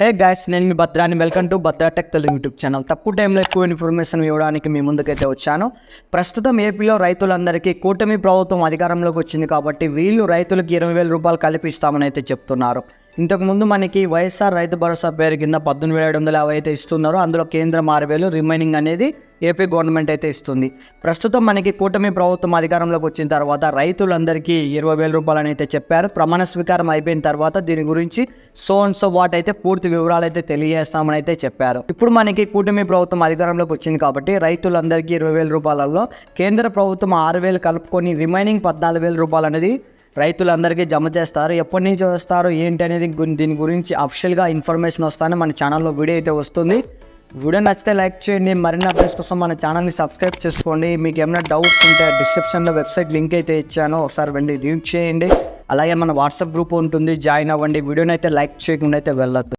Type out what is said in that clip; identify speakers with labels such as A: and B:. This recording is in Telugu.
A: హే గాయస్ నేను మీ భద్రాని. Welcome to Bhadra tech Telugu YouTube channel తక్కువ టైంలో ఎక్కువ ఇన్ఫర్మేషన్ ఇవ్వడానికి మీ ముందుకైతే వచ్చాను. ప్రస్తుతం ఏపీలో రైతులందరికీ కూటమి ప్రభుత్వం అధికారంలోకి వచ్చింది కాబట్టి వీళ్ళు రైతులకు ఇరవై వేల రూపాయలు కల్పిస్తామని అయితే చెప్తున్నారు. ఇంతకుముందు మనకి వైఎస్ఆర్ రైతు భరోసా పేరు కింద పద్దెనిమిది వేల ఏడు వందల యాభై అయితే ఇస్తున్నారో. అందులో కేంద్రం ఆరు వేలు రిమైనింగ్ అనేది ఏపీ గవర్నమెంట్ అయితే ఇస్తుంది. ప్రస్తుతం మనకి కూటమి ప్రభుత్వం అధికారంలోకి వచ్చిన తర్వాత రైతులందరికీ ఇరవై వేల రూపాయలు అయితే చెప్పారు. ప్రమాణ స్వీకారం అయిపోయిన తర్వాత దీని గురించి సో అండ్ సో వాట్ అయితే పూర్తి వివరాలు అయితే తెలియజేస్తామని అయితే చెప్పారు. ఇప్పుడు మనకి కూటమి ప్రభుత్వం అధికారంలోకి వచ్చింది కాబట్టి రైతులందరికీ ఇరవై వేల రూపాయలలో కేంద్ర ప్రభుత్వం ఆరు వేలు కలుపుకొని రిమైనింగ్ పద్నాలుగు వేల రూపాయలు అనేది రైతులందరికీ జమ చేస్తారు. ఎప్పటి నుంచి వస్తారు? ఏంటి అనేది దీని గురించి అఫిషియల్గా ఇన్ఫర్మేషన్ వస్తానే మన ఛానల్లో వీడియో అయితే వస్తుంది. వీడియో నచ్చితే లైక్ చేయండి. మరిన్ని అప్డేట్స్ కోసం మన ఛానల్ని సబ్స్క్రైబ్ చేసుకోండి. మీకు ఏమైనా డౌట్స్ ఉంటే డిస్క్రిప్షన్లో వెబ్సైట్ లింక్ అయితే ఇచ్చాను. ఒకసారి వెళ్ళి రీడ్ చేయండి. అలాగే మన వాట్సాప్ గ్రూప్ ఉంటుంది. జాయిన్ అవ్వండి. వీడియోని అయితే లైక్ చేయకుండా అయితే వెళ్ళొద్దు.